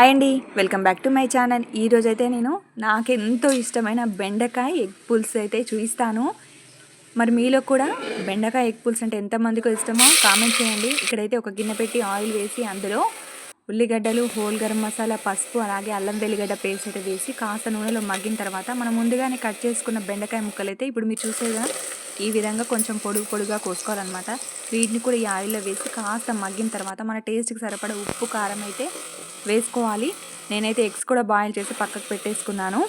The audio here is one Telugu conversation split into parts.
హాయ్ అండి welcome back to my channel. ఈరోజు అయితే నేను నాకు ఎంతో ఇష్టమైన బెండకాయ ఎగ్ పుల్స్ అయితే చూపిస్తాను. మరి మీలో కూడా బెండకాయ ఎగ్ పుల్స్ అంటే ఎంతమందికో ఇష్టమో కామెంట్ చేయండి. ఇక్కడైతే ఒక గిన్నె పెట్టి ఆయిల్ వేసి అందులో ఉల్లిగడ్డలు హోల్ గరం మసాలా పసుపు అలాగే అల్లం వెల్లిగడ్డ పేస్ట్ అయితే వేసి కాస్త నూనెలో మగ్గిన తర్వాత మనం ముందుగానే కట్ చేసుకున్న బెండకాయ ముక్కలు అయితే ఇప్పుడు మీరు చూసేదా? ఈ విధంగా కొంచెం పొడుగు పొడుగా కోసుకోవాలన్నమాట. వీటిని కూడా ఈ ఆయిల్లో వేసి కాస్త మగ్గిన తర్వాత మన టేస్ట్కి సరిపడ ఉప్పు కారం అయితే వేసుకోవాలి. నేనైతే ఎగ్స్ కూడా బాయిల్ చేసి పక్కకు పెట్టేసుకున్నాను.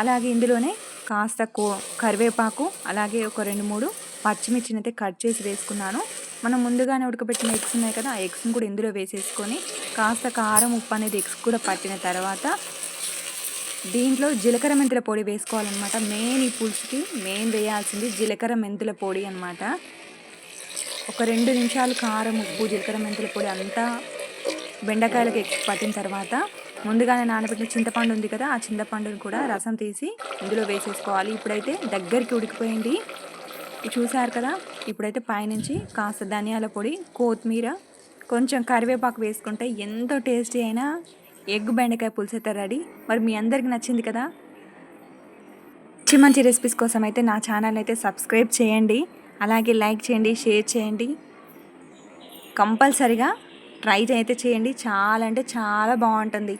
అలాగే ఇందులోనే కాస్త కో కరివేపాకు అలాగే ఒక రెండు మూడు పచ్చిమిర్చిని అయితే కట్ చేసి వేసుకున్నాను. మనం ముందుగానే ఉడకబెట్టిన ఎగ్స్ ఉన్నాయి కదా ఆ ఎగ్స్ని కూడా ఇందులో వేసేసుకొని కాస్త కారం ఉప్పు అనేది ఎగ్స్ కూడా పట్టిన తర్వాత దీంట్లో జీలకర్ర మెంతుల పొడి వేసుకోవాలన్నమాట. మెయిన్ ఈ పులుసుకి మెయిన్ వేయాల్సింది జీలకర్ర మెంతుల పొడి అనమాట ఒక రెండు నిమిషాలు కారం ఉప్పు జీలకర్ర మెంతుల పొడి అంతా బెండకాయలకి పట్టిన తర్వాత ముందుగానే నానబెట్టిన చింతపండు ఉంది కదా ఆ చింతపండుని కూడా రసం తీసి ఇందులో వేసేసుకోవాలి. ఇప్పుడైతే దగ్గరికి ఉడికిపోయింది. చూసారు కదా ఇప్పుడైతే పైనుంచి కాస్త ధనియాల పొడి కొత్తిమీర కొంచెం కరివేపాకు వేసుకుంటే ఎంతో టేస్టీ అయినా ఎగ్ బెండకాయ పులుసు అయితే రెడీ. మరి మీ అందరికి నచ్చింది కదా? మంచి మంచి రెసిపీస్ కోసం అయితే నా ఛానల్ అయితే సబ్స్క్రైబ్ చేయండి. అలాగే లైక్ చేయండి షేర్ చేయండి. కంపల్సరిగా ట్రై అయితే చేయండి. చాలా అంటే చాలా బాగుంటుంది.